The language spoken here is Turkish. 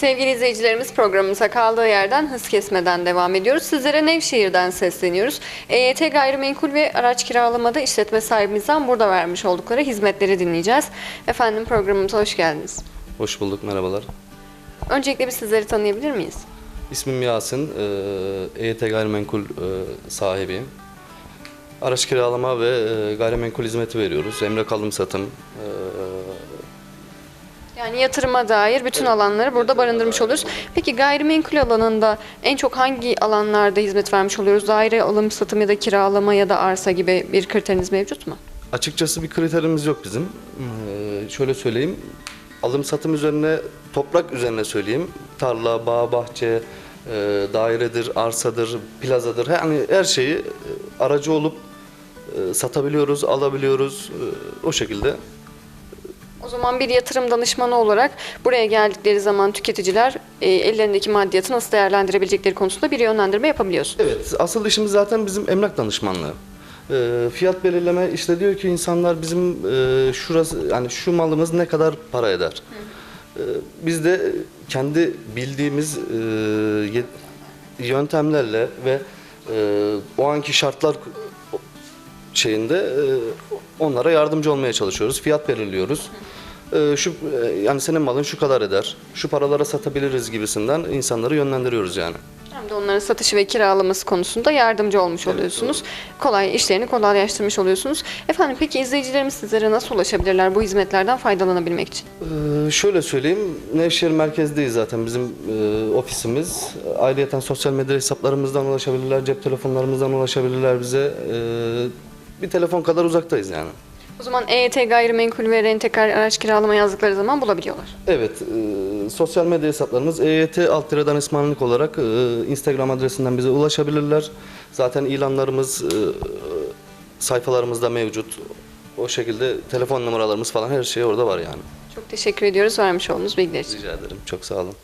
Sevgili izleyicilerimiz programımıza kaldığı yerden hız kesmeden devam ediyoruz. Sizlere Nevşehir'den sesleniyoruz. EYT gayrimenkul ve araç kiralamada işletme sahibimizden burada vermiş oldukları hizmetleri dinleyeceğiz. Efendim programımıza hoş geldiniz. Hoş bulduk, merhabalar. Öncelikle bir sizleri tanıyabilir miyiz? İsmim Yasin, EYT gayrimenkul eee, sahibiyim. Araç kiralama ve eee, gayrimenkul hizmeti veriyoruz. Emlak alım satım. Yani yatırıma dair bütün alanları burada barındırmış oluyoruz. Peki gayrimenkul alanında en çok hangi alanlarda hizmet vermiş oluyoruz? Daire alım, satım ya da kiralama ya da arsa gibi bir kriteriniz mevcut mu? Açıkçası bir kriterimiz yok bizim. Eee, şöyle söyleyeyim, alım satım üzerine, toprak üzerine söyleyeyim. Tarla, bağ, bahçe, eee, dairedir, arsadır, plazadır. Yani her şeyi eee, aracı olup eee, satabiliyoruz, alabiliyoruz. Eee, o şekilde O zaman bir yatırım danışmanı olarak buraya geldikleri zaman tüketiciler e, ellerindeki maddiyatı nasıl değerlendirebilecekleri konusunda bir yönlendirme yapabiliyorsun. Evet, asıl işimiz zaten bizim emlak danışmanlığı. Ee, fiyat belirleme işte diyor ki insanlar bizim e, şurası yani şu malımız ne kadar para eder. Ee, biz de kendi bildiğimiz e, yöntemlerle ve e, o anki şartlar şeyinde e, onlara yardımcı olmaya çalışıyoruz. Fiyat belirliyoruz. E, şu e, yani senin malın şu kadar eder. Şu paralara satabiliriz gibisinden insanları yönlendiriyoruz yani. Hem de onların satışı ve kiralaması konusunda yardımcı olmuş oluyorsunuz. Kolay işlerini kolaylaştırmış oluyorsunuz. Efendim peki izleyicilerimiz sizlere nasıl ulaşabilirler bu hizmetlerden faydalanabilmek için? Ee, şöyle söyleyeyim, Nevşehir merkezdeyiz zaten bizim e, ofisimiz. Ayrıyeten sosyal medya hesaplarımızdan ulaşabilirler, cep telefonlarımızdan ulaşabilirler bize. Ee, bir telefon kadar uzaktayız yani. O zaman EYT gayrimenkul ve rentekar araç kiralama yazdıkları zaman bulabiliyorlar. Evet, e, sosyal medya hesaplarımız EYT alt tire danışmanlık olarak e, Instagram adresinden bize ulaşabilirler. Zaten ilanlarımız e, sayfalarımızda mevcut. O şekilde telefon numaralarımız falan her şey orada var yani. Çok teşekkür ediyoruz vermiş olduğunuz bilgiler için. Rica ederim, çok sağ olun.